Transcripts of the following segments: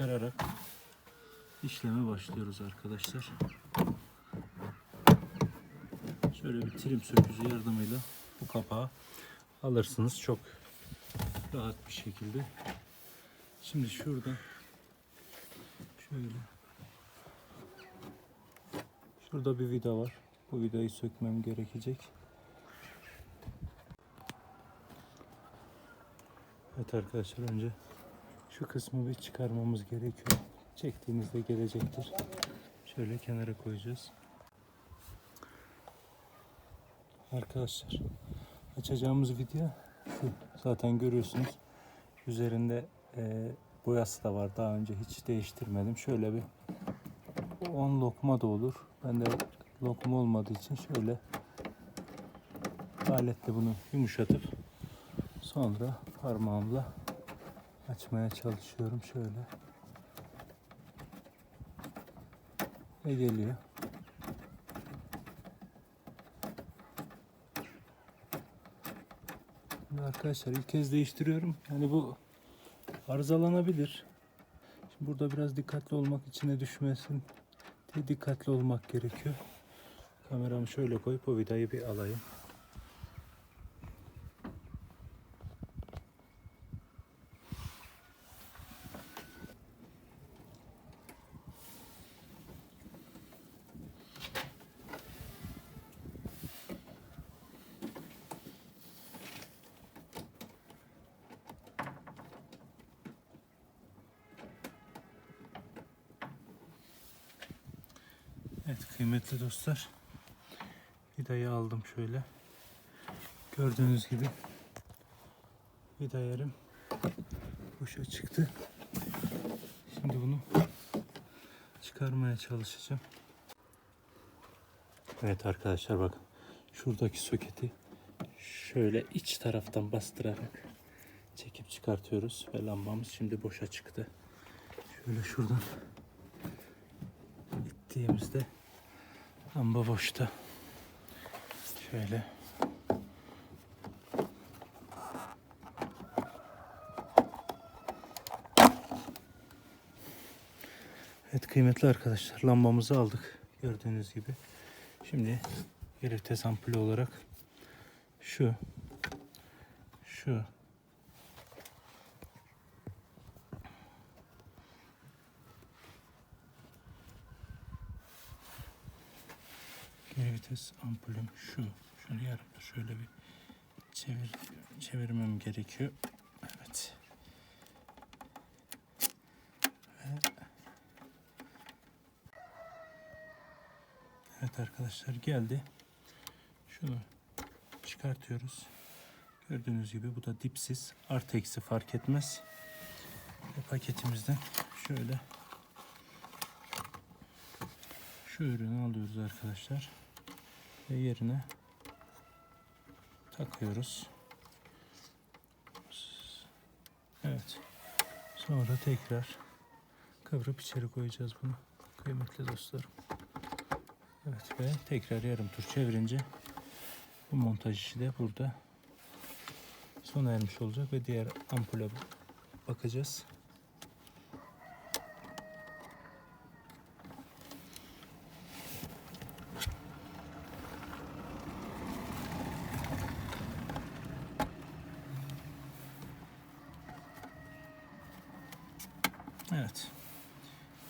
çıkararak işleme başlıyoruz arkadaşlar. Şöyle bir trim sökücü yardımıyla bu kapağı alırsınız çok rahat bir şekilde. Şimdi şurada şöyle şurada bir vida var. Bu vidayı sökmem gerekecek. Evet arkadaşlar önce şu kısmı bir çıkarmamız gerekiyor. Çektiğinizde gelecektir. Şöyle kenara koyacağız. Arkadaşlar açacağımız video şu. Zaten görüyorsunuz. Üzerinde e, boyası da var. Daha önce hiç değiştirmedim. Şöyle bir 10 lokma da olur. Ben de lokma olmadığı için şöyle aletle bunu yumuşatıp sonra parmağımla açmaya çalışıyorum şöyle. Ve geliyor. Şimdi arkadaşlar ilk kez değiştiriyorum. Yani bu arızalanabilir. Şimdi burada biraz dikkatli olmak içine düşmesin diye dikkatli olmak gerekiyor. Kameramı şöyle koyup o vidayı bir alayım. Evet kıymetli dostlar. Vidayı aldım şöyle. Gördüğünüz gibi vida yerim boşa çıktı. Şimdi bunu çıkarmaya çalışacağım. Evet arkadaşlar bakın. Şuradaki soketi şöyle iç taraftan bastırarak çekip çıkartıyoruz ve lambamız şimdi boşa çıktı. Şöyle şuradan ittiğimizde lamba boşta. Şöyle. Evet kıymetli arkadaşlar lambamızı aldık gördüğünüz gibi. Şimdi bir vites olarak şu şu geri vites ampulüm şu. Şunu yarımda şöyle bir çevir, çevirmem gerekiyor. Evet. Ve Evet arkadaşlar geldi. Şunu çıkartıyoruz. Gördüğünüz gibi bu da dipsiz. Artı eksi fark etmez. Ve paketimizden şöyle şu ürünü alıyoruz arkadaşlar. Ve yerine takıyoruz. Evet. Sonra tekrar kıvırıp içeri koyacağız bunu. Kıymetli dostlarım. Evet ve tekrar yarım tur çevirince bu montaj işi de burada sona ermiş olacak ve diğer ampule bakacağız. Evet.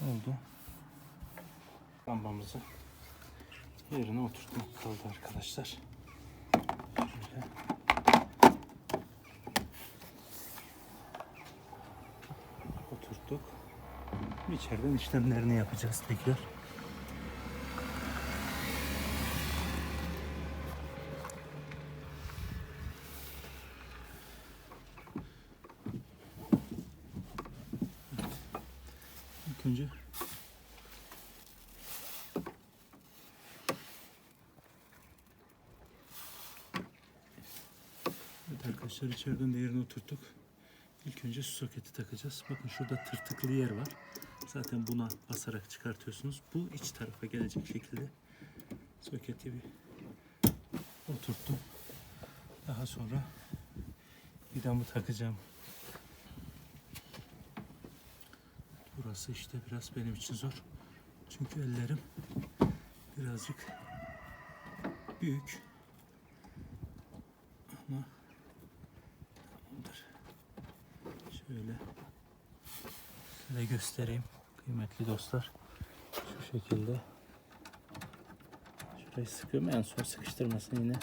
Oldu. Lambamızı yerine oturtmak kaldı arkadaşlar. Şöyle. Oturttuk. İçeriden işlemlerini yapacağız tekrar. İlk önce Evet arkadaşlar içeriden de yerine oturttuk. İlk önce su soketi takacağız. Bakın şurada tırtıklı yer var. Zaten buna basarak çıkartıyorsunuz. Bu iç tarafa gelecek şekilde soketi bir oturttum. Daha sonra vidamı takacağım. Burası işte biraz benim için zor. Çünkü ellerim birazcık büyük. Ama tamamdır. Şöyle size göstereyim kıymetli dostlar. Şu şekilde. Şurayı sıkıyorum en son sıkıştırmasın yine.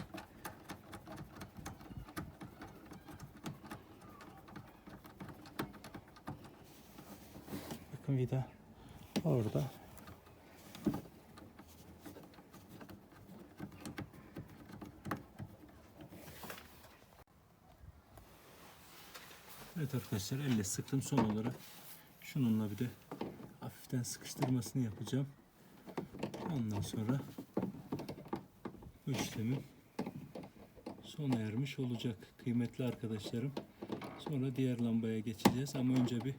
Bakın vida orada. Arkadaşlar elle sıktım son olarak. Şununla bir de hafiften sıkıştırmasını yapacağım. Ondan sonra bu işlemim sona ermiş olacak kıymetli arkadaşlarım. Sonra diğer lambaya geçeceğiz ama önce bir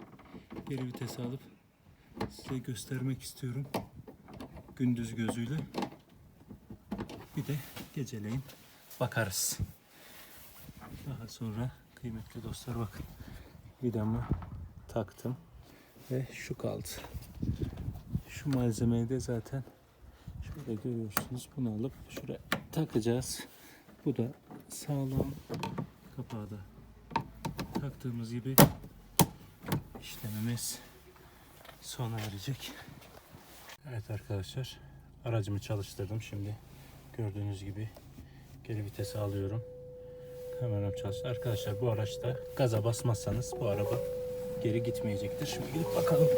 geri vites alıp size göstermek istiyorum. Gündüz gözüyle. Bir de geceleyin bakarız. Daha sonra kıymetli dostlar bakın vidamı taktım ve şu kaldı. Şu malzemeyi de zaten şöyle görüyorsunuz. Bunu alıp şuraya takacağız. Bu da sağlam kapağı da taktığımız gibi işlemimiz sona erecek. Evet arkadaşlar aracımı çalıştırdım şimdi gördüğünüz gibi geri vitesi alıyorum kameram çalıştı arkadaşlar bu araçta gaza basmazsanız bu araba geri gitmeyecektir. Şimdi gidip bakalım.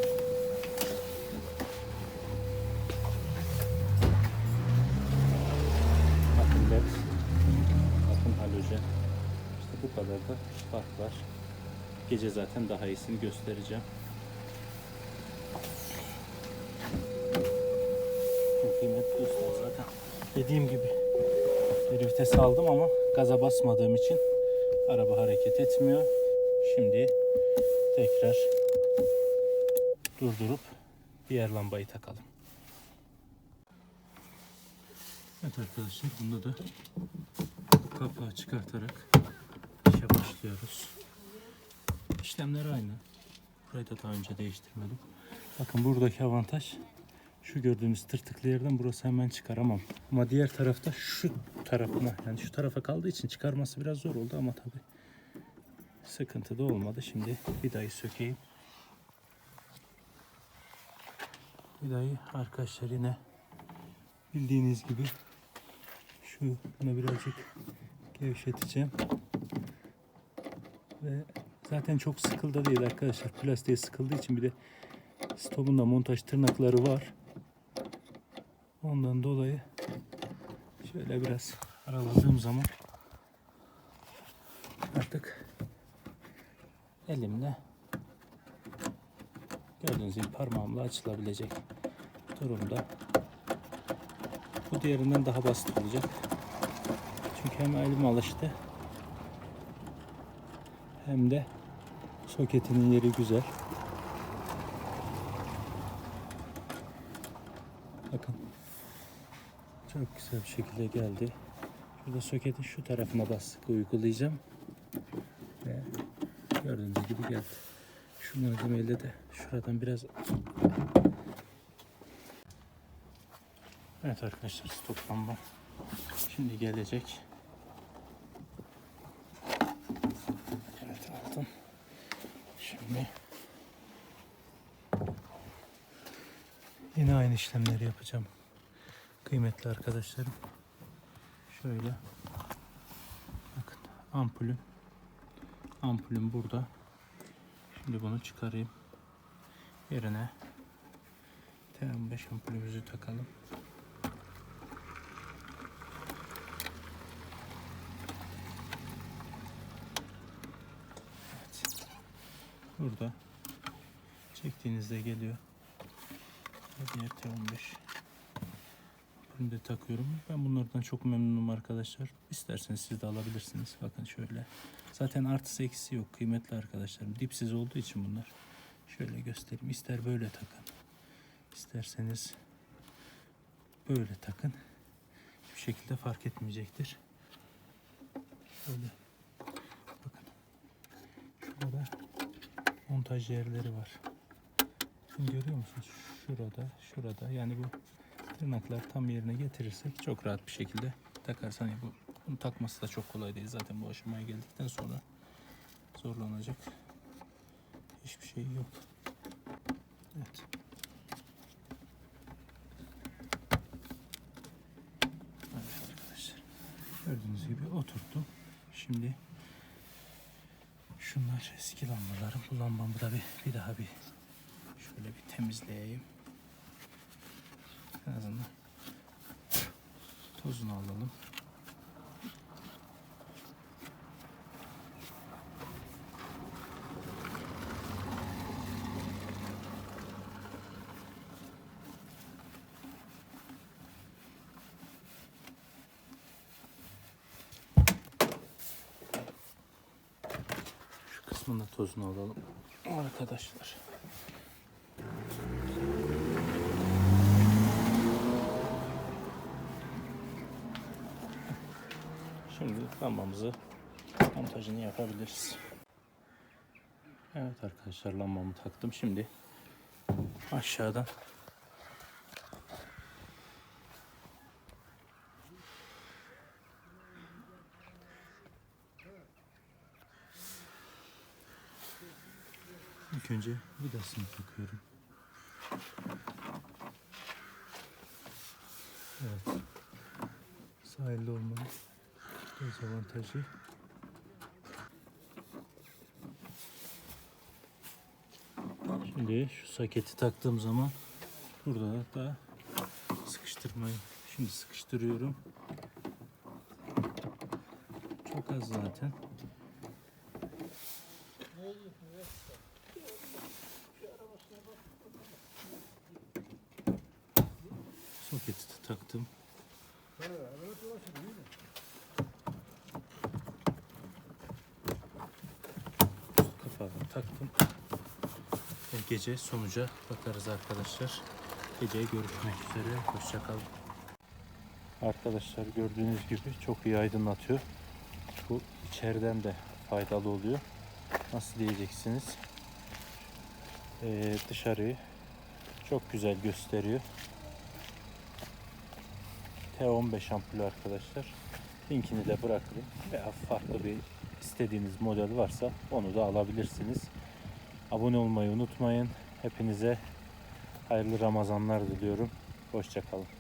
Bakın led bakın halojen. İşte bu kadar da fark var. Gece zaten daha iyisini göstereceğim. Dostlar zaten. Dediğim gibi bir vites aldım ama gaza basmadığım için araba hareket etmiyor. Şimdi tekrar durdurup diğer lambayı takalım. Evet arkadaşlar bunda da kapağı çıkartarak işe başlıyoruz. İşlemler aynı. Burayı da daha önce değiştirmedim. Bakın buradaki avantaj şu gördüğünüz tırtıklı yerden burası hemen çıkaramam. Ama diğer tarafta şu tarafına yani şu tarafa kaldığı için çıkarması biraz zor oldu ama tabi sıkıntı da olmadı. Şimdi vidayı sökeyim. Vidayı arkadaşlar yine bildiğiniz gibi şu bunu birazcık gevşeteceğim. Ve zaten çok sıkıldı değil arkadaşlar. Plastiğe sıkıldığı için bir de stopunda montaj tırnakları var. Ondan dolayı şöyle biraz araladığım zaman artık elimle gördüğünüz gibi parmağımla açılabilecek durumda. Bu diğerinden daha basit olacak. Çünkü hem elim alıştı hem de soketinin yeri güzel. Bakın. Çok güzel bir şekilde geldi. Şurada soketin şu tarafına baskı uygulayacağım. Ve gördüğünüz gibi geldi. Şu malzemeyle de şuradan biraz Evet arkadaşlar lamba şimdi gelecek. Evet aldım. Şimdi Yine aynı işlemleri yapacağım. Kıymetli arkadaşlarım. Şöyle. Bakın ampulüm. Ampulüm burada. Şimdi bunu çıkarayım. Yerine T15 ampulümüzü takalım. Evet. Burada çektiğinizde geliyor. Diğer T15 da takıyorum. Ben bunlardan çok memnunum arkadaşlar. İsterseniz siz de alabilirsiniz. Bakın şöyle. Zaten artısı eksisi yok kıymetli arkadaşlarım. Dipsiz olduğu için bunlar. Şöyle göstereyim. İster böyle takın. İsterseniz böyle takın. Bir şekilde fark etmeyecektir. Şöyle. Bakın. Şurada montaj yerleri var. Bakın görüyor musunuz? Şurada, şurada. Yani bu tırnaklar tam yerine getirirsek çok rahat bir şekilde takarız. Hani bu bunu takması da çok kolay değil. Zaten bu aşamaya geldikten sonra zorlanacak hiçbir şey yok. Evet. Evet arkadaşlar. Gördüğünüz gibi oturttum. Şimdi şunlar eski lambalarım. Bu lambamı da bir, bir daha bir şöyle bir temizleyeyim. En azından tozunu alalım. Şu kısmında tozunu alalım. Arkadaşlar. Şimdi lambamızı montajını yapabiliriz. Evet arkadaşlar lambamı taktım. Şimdi aşağıdan İlk önce vidasını takıyorum. Evet. Sahilde olmanın dezavantajı. Şimdi şu saketi taktığım zaman burada da sıkıştırmayı şimdi sıkıştırıyorum. Çok az zaten. Soketi de taktım. Kapağı taktım. Gece sonuca bakarız arkadaşlar. Geceye görüşmek üzere. Hoşçakalın. Arkadaşlar gördüğünüz gibi çok iyi aydınlatıyor. Bu içeriden de faydalı oluyor. Nasıl diyeceksiniz? Ee, dışarıyı çok güzel gösteriyor. T15 ampulü arkadaşlar. Linkini de bırakırım. Veya farklı bir istediğiniz model varsa onu da alabilirsiniz. Abone olmayı unutmayın. Hepinize hayırlı Ramazanlar diliyorum. Hoşçakalın.